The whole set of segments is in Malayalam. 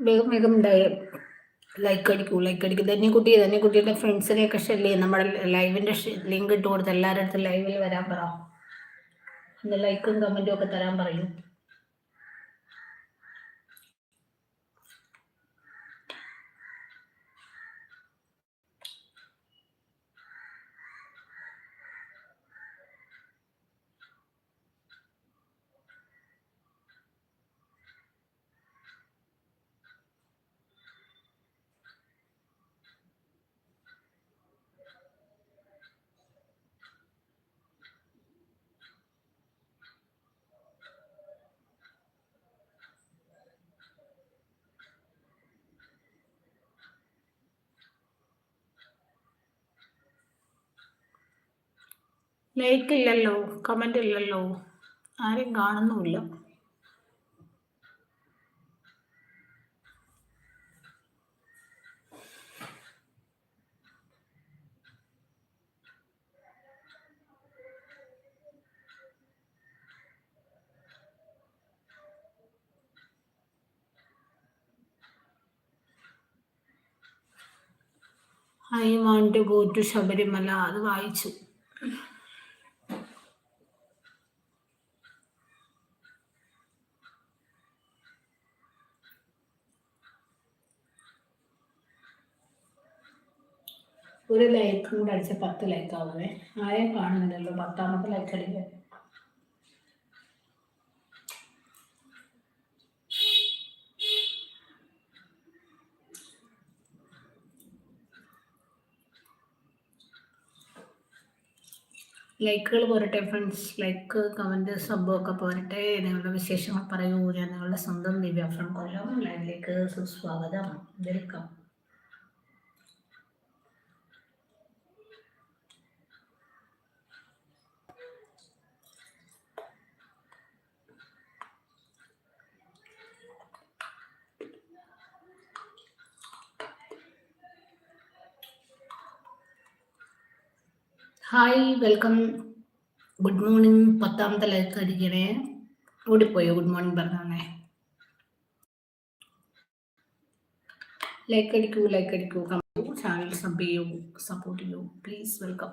വേഗം വേഗം ലൈക്ക് അടിക്കൂ ലൈക്ക് അടിക്കൂ. തന്നെ കുട്ടി തന്നെ കുട്ടിയുടെ ഫ്രണ്ട്സിനെയൊക്കെ ഷെയർ ചെയ്യും. നമ്മുടെ ലൈവിന്റെ ലിങ്ക് ഇട്ട് കൊടുത്ത് എല്ലാവരുടെ അടുത്തും ലൈവിൽ വരാൻ പറ. ലൈക്കും കമന്റും ഒക്കെ തരാൻ പറയും. ലൈക്ക് ഇല്ലല്ലോ കമന്റ് ഇല്ലല്ലോ. ആരും കാണുന്നുമില്ല. I want to go to Sabarimala. അത് വായിച്ചു. ഒരു ലൈക്കും കൂടെ അടിച്ച പത്ത് ലൈക്ക് ആവുമേ ആരെയും കാണുന്നില്ലല്ലോ. പത്താമത്തെ ലൈക്ക് അടിക്കുക ലൈക്കുകൾ പോരട്ടെ ഫ്രണ്ട്സ് ലൈക്ക് കമന്റ് സംഭവമൊക്കെ പോരട്ടെ. നിങ്ങളുടെ വിശേഷങ്ങൾ പറയൂ. ഞാൻ നിങ്ങളുടെ സ്വന്തം ദിവ്യ ഫ്രം കൊല്ലം ലൈവിലേക്ക് സുസ്വാഗതം. Welcome hi welcome good morning പത്താമത്തെ ലൈക്ക് അടിക്കണേ ഓടിപ്പോയോ ഗുഡ് മോർണിംഗ് പറഞ്ഞേ ലൈക്ക് അടിക്കൂ ലൈക്ക് അടിക്കൂ ചാനൽ സബ് ചെയ്യൂ സപ്പോർട്ട് ചെയ്യൂ പ്ലീസ് വെൽക്കം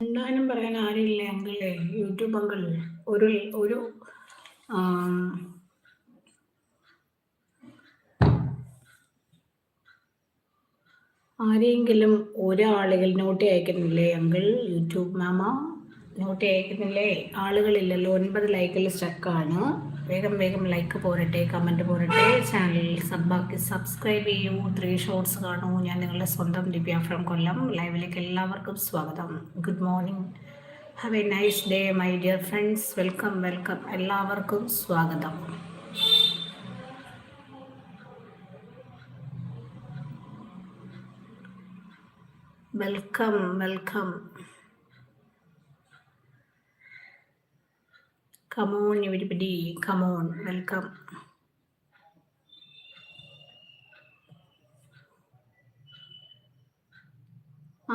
എന്തായാലും പറയാൻ ആരില്ല അങ്കിളേ. യൂട്യൂബ് അങ്കിൾ ഒരു ഒരു ആരെങ്കിലും ഒരാളുകൾ നോട്ടി അയക്കുന്നില്ലേ അങ്കിൾ? യൂട്യൂബ് മാമ? നോട്ട് അയക്കുന്നില്ലേ ആളുകളില്ലല്ലോ ഒൻപത് ലൈക്കിൽ സ്റ്റക്കാണ് വേഗം വേഗം ലൈക്ക് പോരട്ടെ കമന്റ് പോരട്ടെ. ചാനൽ സബ്ബാക്കി സബ്സ്ക്രൈബ് ചെയ്യൂ. ത്രീ ഷോർട്സ് കാണൂ. ഞാൻ നിങ്ങളുടെ സ്വന്തം ദിവ്യ ഫ്രം കൊല്ലം. ലൈവിലേക്ക് എല്ലാവർക്കും സ്വാഗതം. Good morning have a nice day my dear friends welcome welcome എല്ലാവർക്കും സ്വാഗതം. Welcome welcome come on everybody come on welcome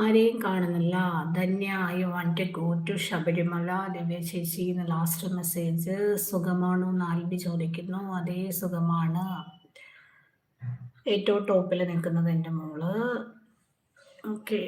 ആരെയും കാണുന്നില്ല. Dhanya I want go to Sabarimala. Divya ചേച്ചി എന്ന ലാസ്റ്റ് മെസ്സേജ് സുഖമാണോ എന്ന് ആൽബി ചോദിക്കുന്നു. അതേ സുഖമാണ്. ഏറ്റവും ടോപ്പിൽ നിൽക്കുന്നത് എന്റെ മോൾ. ഓക്കെ